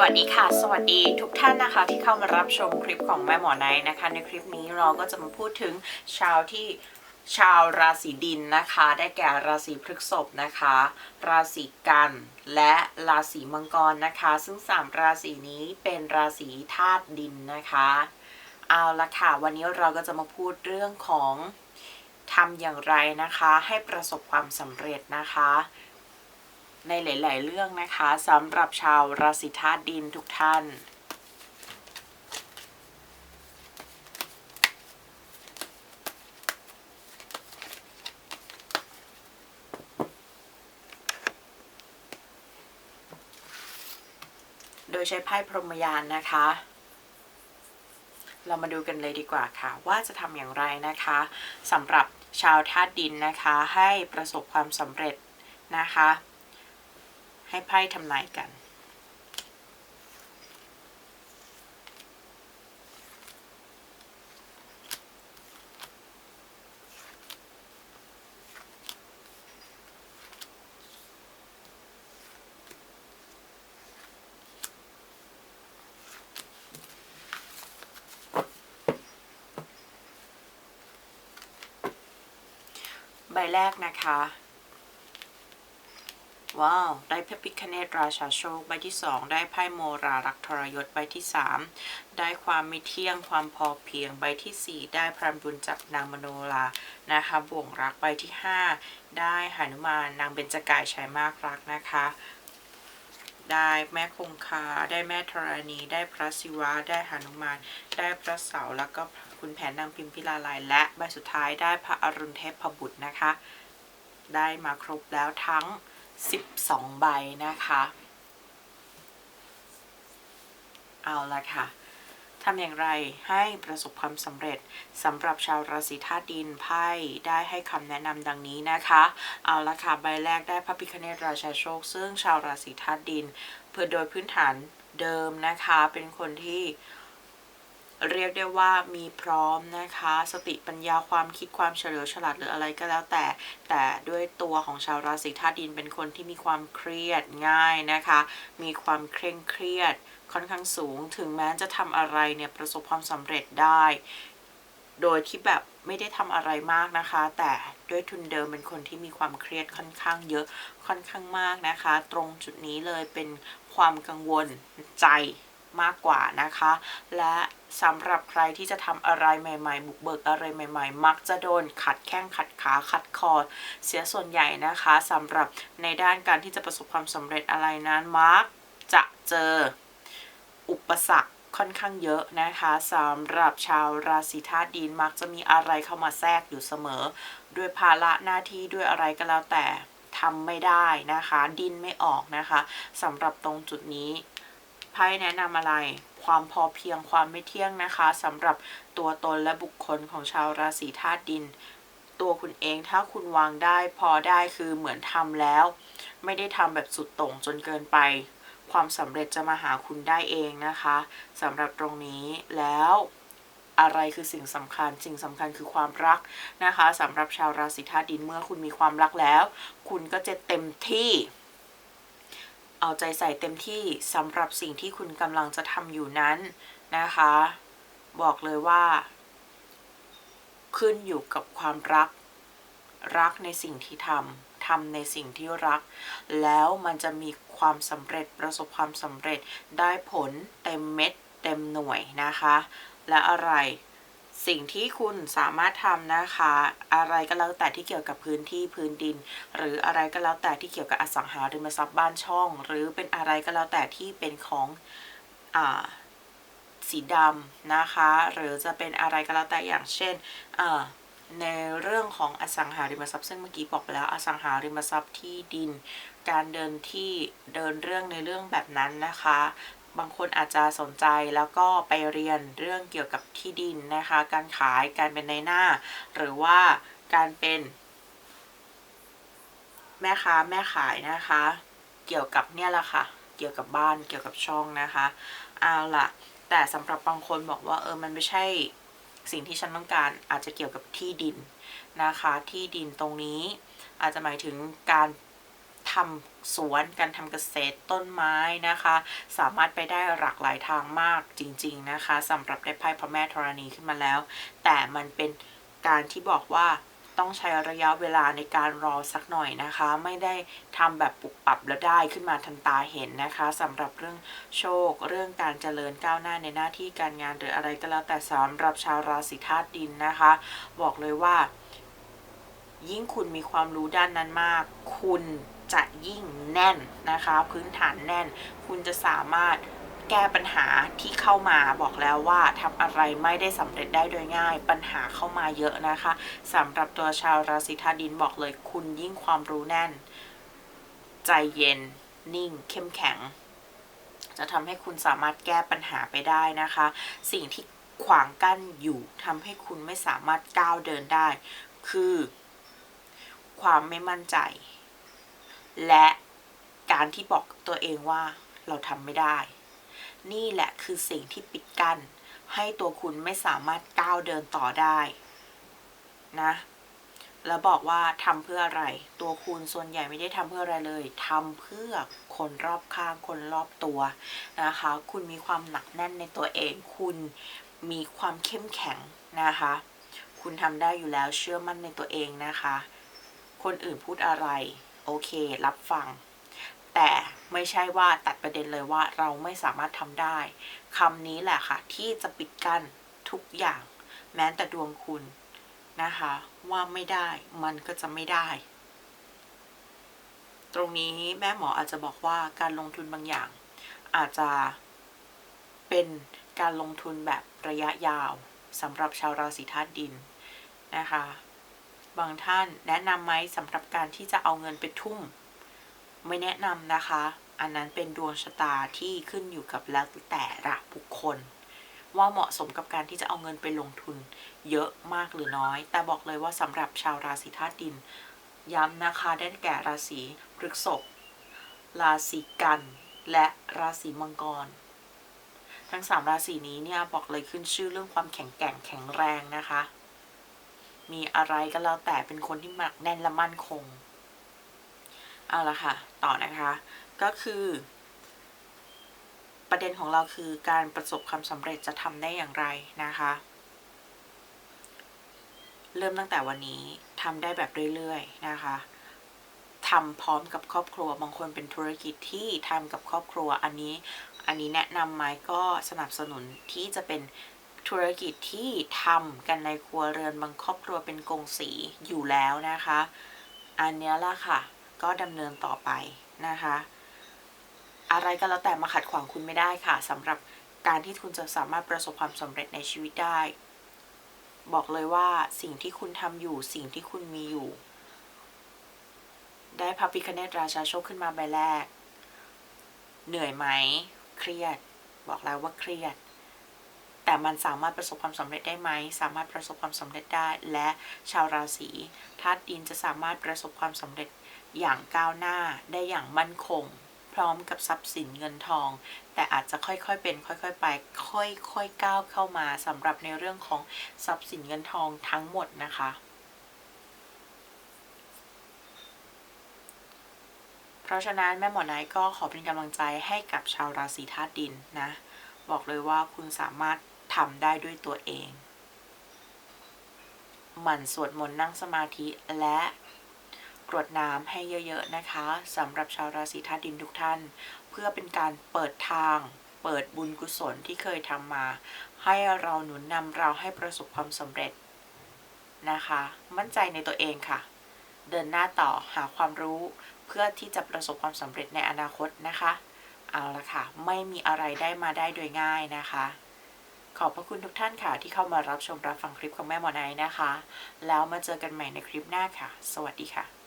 วัสดีค่ะ สวัสดีทุกท่านนะคะ ที่เข้ามารับชมคลิปของแม่หมอไนท์นะคะ ในคลิปนี้เราก็จะมาพูดถึงชาวที่ชาวราศีดินนะคะ ได้แก่ราศีพฤษภนะคะ ราศีกันและราศีมังกรนะคะ ซึ่งสามราศีนี้เป็นราศีธาตุดินนะคะ เอาละค่ะ วันนี้เราก็จะมาพูดเรื่องของทำอย่างไรนะคะ ให้ประสบความสำเร็จนะคะ ในหลาย ๆ เรื่องนะคะสำหรับชาวราศีธาตุดินทุกท่านโดยใช้ไพ่พรหมยานนะคะ เรามาดูกันเลยดีกว่าค่ะ ว่าจะทำอย่างไรนะคะสำหรับชาวธาตุดินนะคะ ให้ประสบความสำเร็จนะคะ ให้ไพ่ทำนายกัน ใบแรกนะคะ ว้าว ได้พระพิคเนตราชาโชคใบที่2ได้ไพ่โมรารักทรยศใบที่3ได้ความม่เที่ยงความพอเพียงใบที่สี่ได้พรันบุญจากนางมโนรานะคะบ่วงรักใบที่5ได้หานุมานนางเบญจกายชัยมากรักนะคะได้แม่คงคา ได้แม่ธรณี ได้พระศิวะ ได้หานุมาน ได้พระเสาร์แล้วก็คุณแผนนางพิมพิลาไลยและใบสุดท้ายได้พระอรุณเทพบุตรนะคะ ได้มาครบแล้วทั้ง 12 ใบนะคะ เอาละค่ะทำอย่างไรให้ประสบความสำเร็จสำหรับชาวราศีธาตุดินไพ่ได้ให้คำแนะนำดังนี้นะคะ เอาละค่ะใบแรกได้พระพิคเนตราชาโชค ซึ่งชาวราศีธาตุดิน เพื่อโดยพื้นฐานเดิมนะคะ เป็นคนที่ เรียกได้ว่ามีพร้อมนะคะ สติปัญญาความคิดความเฉลียวฉลาดหรืออะไรก็แล้วแต่ แต่ด้วยตัวของชาวราศีธาตุดินเป็นคนที่มีความเครียดง่ายนะคะ มีความเคร่งเครียดค่อนข้างสูง ถึงแม้จะทำอะไรเนี่ยประสบความสำเร็จได้ โดยที่แบบไม่ได้ทำอะไรมากนะคะ แต่ด้วยทุนเดิมเป็นคนที่มีความเครียดค่อนข้างเยอะค่อนข้างมากนะคะ ตรงจุดนี้เลยเป็นความกังวลใจ มากกว่านะคะ และสำหรับใครที่จะทำอะไรใหม่ ๆ บุกเบิกอะไรใหม่ ๆ มักจะโดนขัดแข้งขัดขาขัดคอ เสียส่วนใหญ่นะคะสำหรับในด้านการที่จะประสบความสำเร็จอะไรนั้นมักจะเจออุปสรรคค่อนข้างเยอะนะคะสำหรับชาวราศีธาตุดินมักจะมีอะไรเข้ามาแทรกอยู่เสมอ ด้วยภาระหน้าที่ด้วยอะไรก็แล้วแต่ทำไม่ได้นะคะ ดินไม่ออกนะคะสำหรับตรงจุดนี้ ไพ่แนะนำอะไร ความพอเพียงความไม่เที่ยงนะคะสำหรับตัวตนและบุคคลของชาวราศีธาตุดิน ตัวคุณเองถ้าคุณวางได้พอได้คือเหมือนทำแล้ว ไม่ได้ทำแบบสุดโต่งจนเกินไป ความสำเร็จจะมาหาคุณได้เองนะคะสำหรับตรงนี้แล้วอะไรคือสิ่งสำคัญ สิ่งสำคัญคือความรักนะคะสำหรับชาวราศีธาตุดินเมื่อคุณมีความรักแล้ว คุณก็จะเต็มที่ เอาใจใส่เต็มที่สำหรับสิ่งที่คุณกำลังจะทำอยู่นั้นนะคะ บอกเลยว่า ขึ้นอยู่กับความรัก รักในสิ่งที่ทำทำในสิ่งที่รัก แล้วมันจะมีความสำเร็จประสบความสำเร็จได้ผลเต็มเม็ดเต็มหน่วยนะคะ และอะไร สิ่งที่คุณสามารถทำนะคะ อะไรก็แล้วแต่ที่เกี่ยวกับพื้นที่พื้นดิน หรืออะไรก็แล้วแต่ที่เกี่ยวกับอสังหาริมทรัพย์บ้านช่อง หรือเป็นอะไรก็แล้วแต่ที่เป็นของอ่าสีดำนะคะ หรือจะเป็นอะไรก็แล้วแต่อย่างเช่นในเรื่องของอสังหาริมทรัพย์ซึ่งเมื่อกี้บอกไปแล้วอสังหาริมทรัพย์ที่ดิน การเดินที่เดินเรื่องในเรื่องแบบนั้นนะคะ บางคนอาจจะสนใจแล้วก็ไปเรียนเรื่องเกี่ยวกับที่ดินนะคะ การขายการเป็นในหน้า หรือว่าการเป็น แม่ค้าแม่ขายนะคะ เกี่ยวกับเนี่ยแหละค่ะ เกี่ยวกับบ้านเกี่ยวกับช่องนะคะเอาล่ะ แต่สำหรับบางคนบอกว่าเออมันไม่ใช่สิ่งที่ฉันต้องการอาจจะเกี่ยวกับที่ดินนะคะ ที่ดินตรงนี้อาจจะหมายถึงการ ทำสวนการทำเกษตรต้นไม้นะคะ สามารถไปได้หลากหลายทางมากจริง ๆ นะคะสำหรับได้ไพ่พระแม่ธรณีขึ้นมาแล้ว แต่มันเป็นการที่บอกว่าต้องใช้ระยะเวลาในการรอสักหน่อยนะคะ ไม่ได้ทำแบบปุบปับแล้วได้ขึ้นมาทันตาเห็นนะคะสำหรับเรื่องโชค เรื่องการเจริญก้าวหน้าในหน้าที่การงานหรืออะไรก็แล้วแต่สำหรับชาวราศีธาตุดินนะคะ บอกเลยว่า ยิ่งคุณมีความรู้ด้านนั้นมาก คุณ จะยิ่งแน่นนะคะ พื้นฐานแน่น คุณจะสามารถแก้ปัญหาที่เข้ามาบอกแล้วว่าทำอะไรไม่ได้สำเร็จได้โดยง่าย ปัญหาเข้ามาเยอะนะคะสำหรับตัวชาวราศีธาดินบอกเลย คุณยิ่งความรู้แน่น ใจเย็น นิ่ง เข้มแข็ง จะทำให้คุณสามารถแก้ปัญหาไปได้นะคะ สิ่งที่ขวางกั้นอยู่ทำให้คุณไม่สามารถก้าวเดินได้ คือ ความไม่มั่นใจ และการที่บอกกับตัวเองว่าเราทำไม่ได้ นี่แหละคือสิ่งที่ปิดกั้น ให้ตัวคุณไม่สามารถก้าวเดินต่อได้นะ แล้วบอกว่าทำเพื่ออะไร ตัวคุณส่วนใหญ่ไม่ได้ทำเพื่ออะไรเลยทำเพื่อคนรอบข้างคนรอบตัวนะคะ คุณมีความหนักแน่นในตัวเอง คุณมีความเข้มแข็งนะคะ คุณทำได้อยู่แล้วเชื่อมั่นในตัวเองนะคะ คนอื่นพูดอะไร โอเค รับฟัง แต่ไม่ใช่ว่าตัดประเด็นเลยว่าเราไม่สามารถทำได้คำนี้แหละค่ะ ที่จะปิดกั้นทุกอย่าง แม้แต่ดวงคุณนะคะ ว่าไม่ได้มันก็จะไม่ได้ ตรงนี้แม่หมออาจจะบอกว่าการลงทุนบางอย่าง อาจจะเป็นการลงทุนแบบระยะยาวสำหรับชาวราศีธาตุดินนะคะ บางท่านแนะนำไหมสำหรับการที่จะเอาเงินไปทุ่ม ไม่แนะนำนะคะ อันนั้นเป็นดวงชะตาที่ขึ้นอยู่กับแล้วแต่ละบุคคล ว่าเหมาะสมกับการที่จะเอาเงินไปลงทุน เยอะมากหรือน้อย แต่บอกเลยว่าสำหรับชาวราศีธาตุดิน ย้ำนะคะได้แก่ราศีพฤษภราศีกัน และราศีมังกรทั้งสามราศีนี้เนี่ยบอกเลยขึ้นชื่อเรื่องความแข็งแกร่งแข็งแรงนะคะ มีอะไรก็แล้วแต่เป็นคนที่หนักแน่นและมั่นคง เอาละค่ะ ต่อนะคะ ก็คือ ประเด็นของเราคือการประสบความสำเร็จจะทำได้อย่างไรนะคะ เริ่มตั้งแต่วันนี้ทำได้แบบเรื่อยๆนะคะทำพร้อมกับครอบครัวบางคนเป็นธุรกิจที่ทำกับครอบครัวอันนี้ อันนี้แนะนำไหมก็สนับสนุนที่จะเป็น ธุรกิจที่ทำกันในครัวเรือนบางครอบครัวเป็นกงสีอยู่แล้วนะคะ อันนี้ละค่ะ ก็ดำเนินต่อไปนะคะ อะไรก็แล้วแต่มาขัดขวางคุณไม่ได้ค่ะสำหรับการที่คุณจะสามารถประสบความสำเร็จในชีวิตได้ บอกเลยว่าสิ่งที่คุณทำอยู่สิ่งที่คุณมีอยู่ ได้พระพิคเนตราชาโชคขึ้นมาใบแรก เหนื่อยไหม เครียด บอกแล้วว่าเครียด แต่มันสามารถประสบความสำเร็จได้ไหม สามารถประสบความสำเร็จได้ และชาวราศีธาตุดินจะสามารถประสบความสำเร็จอย่างก้าวหน้าได้อย่างมั่นคง พร้อมกับทรัพย์สินเงินทอง แต่อาจจะค่อยๆเป็น ค่อยๆไป ค่อยๆก้าวเข้ามาสำหรับในเรื่องของทรัพย์สินเงินทองทั้งหมดนะคะเพราะฉะนั้นแม่หมอไนท์ก็ขอเป็นกำลังใจให้กับชาวราศีธาตุดินนะ บอกเลยว่าคุณสามารถ ทำได้ด้วยตัวเอง หมั่นสวดมนต์นั่งสมาธิและกรวดน้ำให้เยอะๆนะคะสำหรับชาวราศีธาตุดินทุกท่าน เพื่อเป็นการเปิดทาง เปิดบุญกุศลที่เคยทำมา ให้เราหนุนนำเราให้ประสบความสำเร็จนะคะ มั่นใจในตัวเองค่ะ เดินหน้าต่อหาความรู้เพื่อที่จะประสบความสำเร็จในอนาคตนะคะ เอาละค่ะ ไม่มีอะไรได้มาได้โดยง่ายนะคะ ขอบพระคุณทุกท่านค่ะ ที่เข้ามารับชมรับฟังคลิปของแม่หมอไนท์นะคะ แล้วมาเจอกันใหม่ในคลิปหน้าค่ะ สวัสดีค่ะ